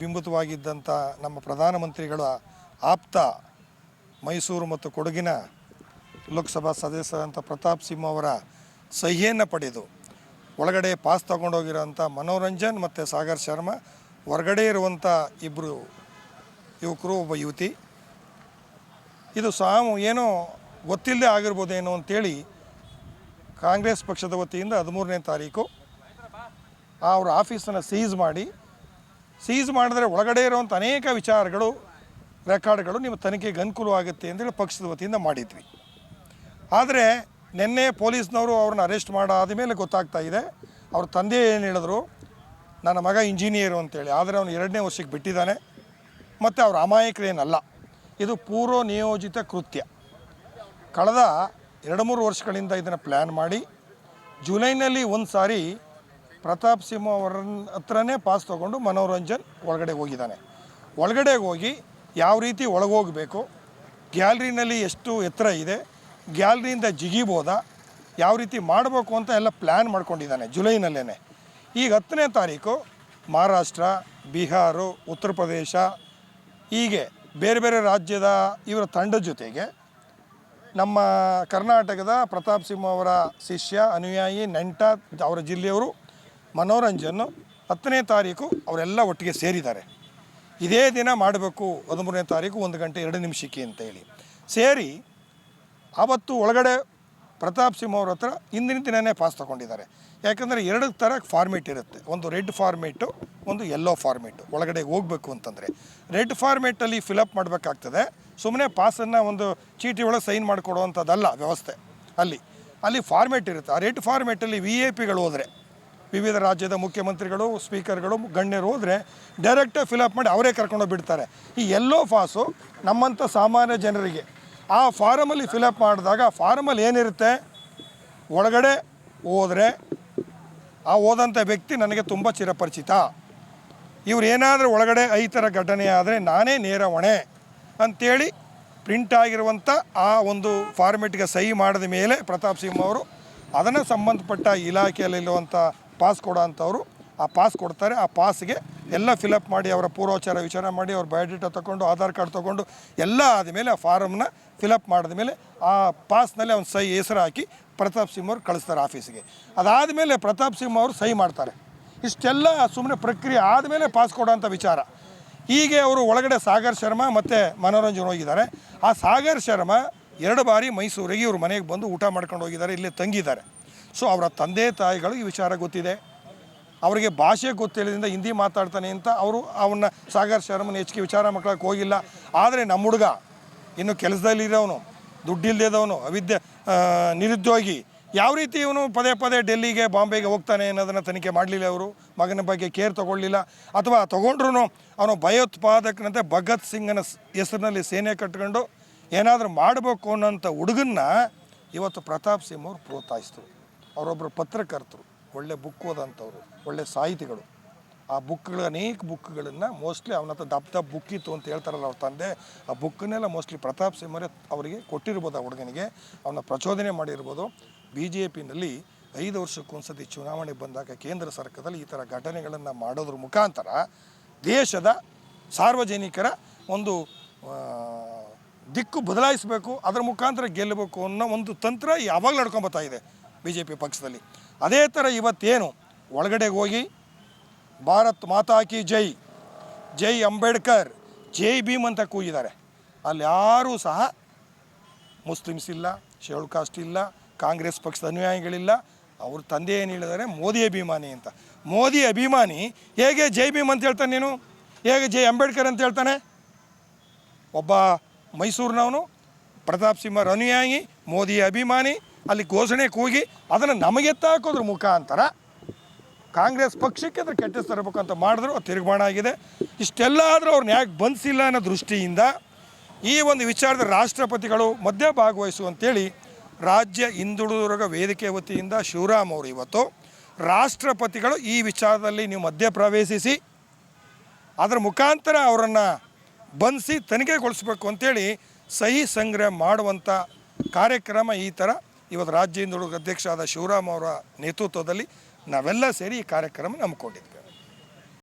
ಬಿಂಬಿತವಾಗಿದ್ದಂಥ ನಮ್ಮ ಪ್ರಧಾನಮಂತ್ರಿಗಳ ಆಪ್ತ ಮೈಸೂರು ಮತ್ತು ಕೊಡಗಿನ ಲೋಕಸಭಾ ಸದಸ್ಯರಂಥ ಪ್ರತಾಪ್ ಸಿಂಹ ಅವರ ಸಹಿಯನ್ನು ಪಡೆದು ಒಳಗಡೆ ಪಾಸ್ ತಗೊಂಡೋಗಿರೋಂಥ ಮನೋರಂಜನ್ ಮತ್ತು ಸಾಗರ್ ಶರ್ಮಾ, ಹೊರಗಡೆ ಇರುವಂಥ ಇಬ್ಬರು ಯುವಕರು, ಒಬ್ಬ ಯುವತಿ. ಇದು ಸಾಮು ಏನೋ ಗೊತ್ತಿಲ್ಲದೆ ಆಗಿರ್ಬೋದೇನೋ ಅಂತೇಳಿ ಕಾಂಗ್ರೆಸ್ ಪಕ್ಷದ ವತಿಯಿಂದ ಹದಿಮೂರನೇ ತಾರೀಕು ಅವರ ಆಫೀಸನ್ನು ಸೀಸ್ ಮಾಡಿ ಸೀಸ್ ಮಾಡಿದ್ರೆ ಒಳಗಡೆ ಇರುವಂಥ ಅನೇಕ ವಿಚಾರಗಳು, ರೆಕಾರ್ಡ್ಗಳು ನಿಮ್ಮ ತನಿಖೆಗೆ ಅನುಕೂಲವಾಗುತ್ತೆ ಅಂತೇಳಿ ಪಕ್ಷದ ವತಿಯಿಂದ ಮಾಡಿದ್ವಿ. ಆದರೆ ನಿನ್ನೆ ಪೊಲೀಸ್ನವರು ಅವ್ರನ್ನ ಅರೆಸ್ಟ್ ಮಾಡಾದ ಮೇಲೆ ಗೊತ್ತಾಗ್ತಾ ಇದೆ, ಅವ್ರ ತಂದೆ ಏನು ಹೇಳಿದ್ರು, ನನ್ನ ಮಗ ಇಂಜಿನಿಯರು ಅಂತೇಳಿ, ಆದರೆ ಅವನು ಎರಡನೇ ವರ್ಷಕ್ಕೆ ಬಿಟ್ಟಿದ್ದಾನೆ, ಮತ್ತು ಅವ್ರ ಅಮಾಯಕರೇನಲ್ಲ, ಇದು ಪೂರ್ವ ನಿಯೋಜಿತ ಕೃತ್ಯ. ಕಳೆದ ಎರಡು ಮೂರು ವರ್ಷಗಳಿಂದ ಇದನ್ನು ಪ್ಲ್ಯಾನ್ ಮಾಡಿ, ಜುಲೈನಲ್ಲಿ ಒಂದು ಸಾರಿ ಪ್ರತಾಪ್ ಸಿಂಹ ಅವರ ಹತ್ರನೇ ಪಾಸ್ ತೊಗೊಂಡು ಮನೋರಂಜನ್ ಒಳಗಡೆ ಹೋಗಿದ್ದಾನೆ. ಒಳಗಡೆ ಹೋಗಿ ಯಾವ ರೀತಿ ಒಳಗೋಗಬೇಕು, ಗ್ಯಾಲ್ರಿನಲ್ಲಿ ಎಷ್ಟು ಎತ್ತರ ಇದೆ, ಗ್ಯಾಲ್ರಿಯಿಂದ ಜಿಗಿಬೋದಾ, ಯಾವ ರೀತಿ ಮಾಡಬೇಕು ಅಂತ ಎಲ್ಲ ಪ್ಲ್ಯಾನ್ ಮಾಡ್ಕೊಂಡಿದ್ದಾನೆ ಜುಲೈನಲ್ಲೇ ಈಗ ಹತ್ತನೇ ತಾರೀಕು ಮಹಾರಾಷ್ಟ್ರ, ಬಿಹಾರ, ಉತ್ತರ ಪ್ರದೇಶ, ಹೀಗೆ ಬೇರೆ ಬೇರೆ ರಾಜ್ಯದ ಇವರ ತಂಡದ ಜೊತೆಗೆ ನಮ್ಮ ಕರ್ನಾಟಕದ ಪ್ರತಾಪ್ ಸಿಂಹ ಅವರ ಶಿಷ್ಯ, ಅನುಯಾಯಿ, ನೆಂಟ, ಅವರ ಜಿಲ್ಲೆಯವರು ಮನೋರಂಜನ್ ಹತ್ತನೇ ತಾರೀಕು ಅವರೆಲ್ಲ ಒಟ್ಟಿಗೆ ಸೇರಿದ್ದಾರೆ. ಇದೇ ದಿನ ಮಾಡಬೇಕು ಹದಿಮೂರನೇ ತಾರೀಕು ಒಂದು ಗಂಟೆ ಎರಡು ನಿಮಿಷಕ್ಕೆ ಅಂತ ಹೇಳಿ. ಸೇರಿ ಆವತ್ತು ಒಳಗಡೆ ಪ್ರತಾಪ್ ಸಿಂಹ ಅವ್ರ ಹತ್ರ ಹಿಂದಿನ ದಿನವೇ ಪಾಸ್ ತೊಗೊಂಡಿದ್ದಾರೆ. ಯಾಕಂದರೆ ಎರಡು ಥರ ಫಾರ್ಮೇಟ್ ಇರುತ್ತೆ. ಒಂದು ರೆಡ್ ಫಾರ್ಮೇಟು ಒಂದು ಯೆಲ್ಲೋ ಫಾರ್ಮೇಟು ಒಳಗಡೆ ಹೋಗಬೇಕು ಅಂತಂದರೆ. ರೆಡ್ ಫಾರ್ಮೇಟಲ್ಲಿ ಫಿಲಪ್ ಮಾಡಬೇಕಾಗ್ತದೆ. ಸುಮ್ಮನೆ ಪಾಸನ್ನು ಒಂದು ಚೀಟಿ ಒಳಗೆ ಸೈನ್ ಮಾಡಿಕೊಡುವಂಥದ್ದಲ್ಲ ವ್ಯವಸ್ಥೆ ಅಲ್ಲಿ. ಅಲ್ಲಿ ಫಾರ್ಮೇಟ್ ಇರುತ್ತೆ. ಆ ರೆಡ್ ಫಾರ್ಮೇಟಲ್ಲಿ ವಿ ಎ ಪಿಗಳು ಹೋದರೆ ವಿವಿಧ ರಾಜ್ಯದ ಮುಖ್ಯಮಂತ್ರಿಗಳು, ಸ್ಪೀಕರ್ಗಳು ಗಣ್ಯರು ಹೋದರೆ ಡೈರೆಕ್ಟಾಗಿ ಫಿಲಪ್ ಮಾಡಿ ಅವರೇ ಕರ್ಕೊಂಡೋಗಿ ಬಿಡ್ತಾರೆ. ಈ ಎಲ್ಲೋ ಫಾಸು ನಮ್ಮಂಥ ಸಾಮಾನ್ಯ ಜನರಿಗೆ ಆ ಫಾರಮಲ್ಲಿ ಫಿಲಪ್ ಮಾಡಿದಾಗ ಫಾರಮಲ್ಲಿ ಏನಿರುತ್ತೆ? ಒಳಗಡೆ ಹೋದರೆ ಆ ಹೋದಂಥ ವ್ಯಕ್ತಿ ನನಗೆ ತುಂಬ ಚಿರಪರಿಚಿತ. ಇವ್ರು ಏನಾದರೂ ಒಳಗಡೆ ಈ ಥರ ಘಟನೆ ಆದರೆ ನಾನೇ ನೇರ ಹೊಣೆ ಅಂಥೇಳಿ ಪ್ರಿಂಟ್ ಆಗಿರುವಂಥ ಆ ಒಂದು ಫಾರ್ಮೆಟ್ಗೆ ಸಹಿ ಮಾಡಿದ ಮೇಲೆ ಪ್ರತಾಪ್ ಸಿಂಹ ಅವರು ಅದನ್ನು ಸಂಬಂಧಪಟ್ಟ ಇಲಾಖೆಯಲ್ಲಿರುವಂಥ ಪಾಸ್ ಕೊಡೋ ಆ ಪಾಸ್ ಕೊಡ್ತಾರೆ. ಆ ಪಾಸ್ಗೆ ಎಲ್ಲ ಫಿಲಪ್ ಮಾಡಿ ಅವರ ಪೂರ್ವಾಚಾರ ವಿಚಾರ ಮಾಡಿ ಅವ್ರ ಬಯೋಡೇಟಾ ತೊಗೊಂಡು, ಆಧಾರ್ ಕಾರ್ಡ್ ತೊಗೊಂಡು ಎಲ್ಲ ಆದಮೇಲೆ ಆ ಫಾರಮ್ನ ಫಿಲಪ್ ಮಾಡಿದ ಮೇಲೆ ಆ ಪಾಸ್ನಲ್ಲಿ ಅವ್ನು ಸಹಿ ಹೆಸರು ಹಾಕಿ ಪ್ರತಾಪ್ ಸಿಂಹ ಅವರು ಕಳಿಸ್ತಾರೆ ಆಫೀಸಿಗೆ. ಅದಾದಮೇಲೆ ಪ್ರತಾಪ್ ಸಿಂಹ ಅವರು ಸಹಿ ಮಾಡ್ತಾರೆ. ಇಷ್ಟೆಲ್ಲ ಸುಮ್ಮನೆ ಪ್ರಕ್ರಿಯೆ ಆದಮೇಲೆ ಪಾಸ್ ಕೊಡೋಂಥ ವಿಚಾರ. ಹೀಗೆ ಅವರು ಒಳಗಡೆ ಸಾಗರ್ ಶರ್ಮಾ ಮತ್ತು ಮನೋರಂಜನ್ ಹೋಗಿದ್ದಾರೆ. ಆ ಸಾಗರ್ ಶರ್ಮಾ ಎರಡು ಬಾರಿ ಮೈಸೂರಿಗೆ ಇವ್ರ ಮನೆಗೆ ಬಂದು ಊಟ ಮಾಡ್ಕೊಂಡು ಹೋಗಿದ್ದಾರೆ. ಇಲ್ಲೇ ತಂಗಿದ್ದಾರೆ. ಸೊ ಅವರ ತಂದೆ ತಾಯಿಗಳು ಈ ವಿಚಾರ ಗೊತ್ತಿದೆ. ಅವರಿಗೆ ಭಾಷೆ ಗೊತ್ತಿಲ್ಲದಿಂದ ಹಿಂದಿ ಮಾತಾಡ್ತಾನೆ ಅಂತ ಅವರು ಅವನ್ನ ಸಾಗರ್ ಶರ್ಮನ ಹೆಚ್ಚಿಗೆ ವಿಚಾರ ಮಕ್ಕಳಕ್ಕೆ ಹೋಗಿಲ್ಲ. ಆದರೆ ನಮ್ಮ ಹುಡುಗ ಇನ್ನು ಕೆಲಸದಲ್ಲಿರೋನು ದುಡ್ಡಿಲ್ಲದವನು ಅವಿದ್ಯೆ ನಿರುದ್ಯೋಗಿ, ಯಾವ ರೀತಿ ಇವನು ಪದೇ ಪದೇ ಡೆಲ್ಲಿಗೆ, ಬಾಂಬೆಗೆ ಹೋಗ್ತಾನೆ ಅನ್ನೋದನ್ನು ತನಿಖೆ ಮಾಡಲಿಲ್ಲ ಅವರು ಮಗನ ಬಗ್ಗೆ ಕೇರ್ ತೊಗೊಳ್ಳಿಲ್ಲ. ಅಥವಾ ತೊಗೊಂಡ್ರು ಅವನು ಭಯೋತ್ಪಾದಕನಂತೆ ಭಗತ್ ಸಿಂಗನ ಹೆಸರಿನಲ್ಲಿ ಸೇನೆ ಕಟ್ಕೊಂಡು ಏನಾದರೂ ಮಾಡಬೇಕು ಅನ್ನೋಂಥ ಹುಡುಗನ್ನ ಇವತ್ತು ಪ್ರತಾಪ್ ಸಿಂಗ್ ಅವರು ಪ್ರೋತ್ಸಾಹಿಸಿದ್ರು ಅವರೊಬ್ಬರು ಪತ್ರಕರ್ತರು, ಒಳ್ಳೆ ಬುಕ್ ಓದಂಥವ್ರು ಒಳ್ಳೆ ಸಾಹಿತಿಗಳು. ಆ ಬುಕ್ಗಳು ಅನೇಕ ಬುಕ್ಗಳನ್ನು ಮೋಸ್ಟ್ಲಿ ಅವನ ಹತ್ರ ದಪ್ಪ ದಪ್ಪ ಬುಕ್ ಇತ್ತು ಅಂತ ಹೇಳ್ತಾರಲ್ಲ ಅವ್ರ ತಂದೆ. ಆ ಬುಕ್ಕನ್ನೆಲ್ಲ ಮೋಸ್ಟ್ಲಿ ಪ್ರತಾಪ್ ಸಿಂಹರೇ ಅವರಿಗೆ ಕೊಟ್ಟಿರ್ಬೋದು ಆ ಹುಡುಗನಿಗೆ. ಅವನ ಪ್ರಚೋದನೆ ಮಾಡಿರ್ಬೋದು. ಬಿ ಜೆ ಪಿನಲ್ಲಿ ಐದು ವರ್ಷಕ್ಕೊಂದ್ಸತಿ ಚುನಾವಣೆ ಬಂದಾಗ ಕೇಂದ್ರ ಸರ್ಕಾರದಲ್ಲಿ ಈ ಥರ ಘಟನೆಗಳನ್ನು ಮಾಡೋದ್ರ ಮುಖಾಂತರ ದೇಶದ ಸಾರ್ವಜನಿಕರ ಒಂದು ದಿಕ್ಕು ಬದಲಾಯಿಸಬೇಕು, ಅದರ ಮುಖಾಂತರ ಗೆಲ್ಲಬೇಕು ಅನ್ನೋ ಒಂದು ತಂತ್ರ ಯಾವಾಗಲೂ ನಡ್ಕೊಂಬತ್ತಾ ಇದೆ. ಬಿ ಜೆ ಪಿ ಪಕ್ಷದಲ್ಲಿ. ಅದೇ ಥರ ಇವತ್ತೇನು? ಒಳಗಡೆ ಹೋಗಿ ಭಾರತ್ ಮಾತಾ ಕಿ ಜೈ ಜೈ ಅಂಬೇಡ್ಕರ್, ಜೈ ಭೀಮ್ ಅಂತ ಕೂಗಿದ್ದಾರೆ. ಅಲ್ಲಿ ಯಾರೂ ಸಹ ಮುಸ್ಲಿಮ್ಸ್ ಇಲ್ಲ, ಶೆಡ್ಯೂಲ್ ಕಾಸ್ಟ್ ಇಲ್ಲ, ಕಾಂಗ್ರೆಸ್ ಪಕ್ಷದ ಅನುಯಾಯಿಗಳಿಲ್ಲ. ಅವ್ರ ತಂದೆ ಏನು ಹೇಳಿದ್ದಾರೆ? ಮೋದಿ ಅಭಿಮಾನಿ ಅಂತ. ಮೋದಿ ಅಭಿಮಾನಿ ಹೇಗೆ ಜೈ ಭೀಮ್ ಅಂತ ಹೇಳ್ತಾನೆ ನೀನು? ಹೇಗೆ ಜೈ ಅಂಬೇಡ್ಕರ್ ಅಂತ ಹೇಳ್ತಾನೆ? ಒಬ್ಬ ಮೈಸೂರಿನವನು, ಪ್ರತಾಪ್ ಸಿಂಹರ ಅನುಯಾಯಿ ಮೋದಿ ಅಭಿಮಾನಿ ಅಲ್ಲಿ ಘೋಷಣೆ ಕೂಗಿ ಅದನ್ನು ನಮಗೆ ತಾಕೋದ್ರ ಮುಖಾಂತರ ಕಾಂಗ್ರೆಸ್ ಪಕ್ಷಕ್ಕೆ ಅದ್ರ ಕೆಟ್ಟ ತರಬೇಕಂತ ಮಾಡಿದ್ರು, ಅದು ತಿರುಗಬಾಣ ಆಗಿದೆ. ಇಷ್ಟೆಲ್ಲ ಆದರೂ ಅವ್ರನ್ನ ಯಾಕೆ ಬಂಧಿಸಿಲ್ಲ ಅನ್ನೋ ದೃಷ್ಟಿಯಿಂದ ಈ ಒಂದು ವಿಚಾರದ ರಾಷ್ಟ್ರಪತಿಗಳು ಮಧ್ಯ ಭಾಗವಹಿಸು ಅಂತೇಳಿ ರಾಜ್ಯ ಹಿಂದುಳಿದುರ್ಗ ವೇದಿಕೆ ವತಿಯಿಂದ ಶಿವರಾಮ್ ಅವರು ಇವತ್ತು ರಾಷ್ಟ್ರಪತಿಗಳು ಈ ವಿಚಾರದಲ್ಲಿ ನೀವು ಮಧ್ಯ ಪ್ರವೇಶಿಸಿ ಅದರ ಮುಖಾಂತರ ಅವರನ್ನು ಬಂಧಿಸಿ ತನಿಖೆಗೊಳಿಸ್ಬೇಕು ಅಂತೇಳಿ ಸಹಿ ಸಂಗ್ರಹ ಮಾಡುವಂಥ ಕಾರ್ಯಕ್ರಮ ಈ ಥರ. ಇವತ್ತು ರಾಜ್ಯ ಹಿಂದುಳಿದ ಅಧ್ಯಕ್ಷ ಆದ ಶಿವರಾಮ್ ಅವರ ನೇತೃತ್ವದಲ್ಲಿ ನಾವೆಲ್ಲ ಸೇರಿ ಈ ಕಾರ್ಯಕ್ರಮ ನಂಬ್ಕೊಂಡಿದ್ವಿ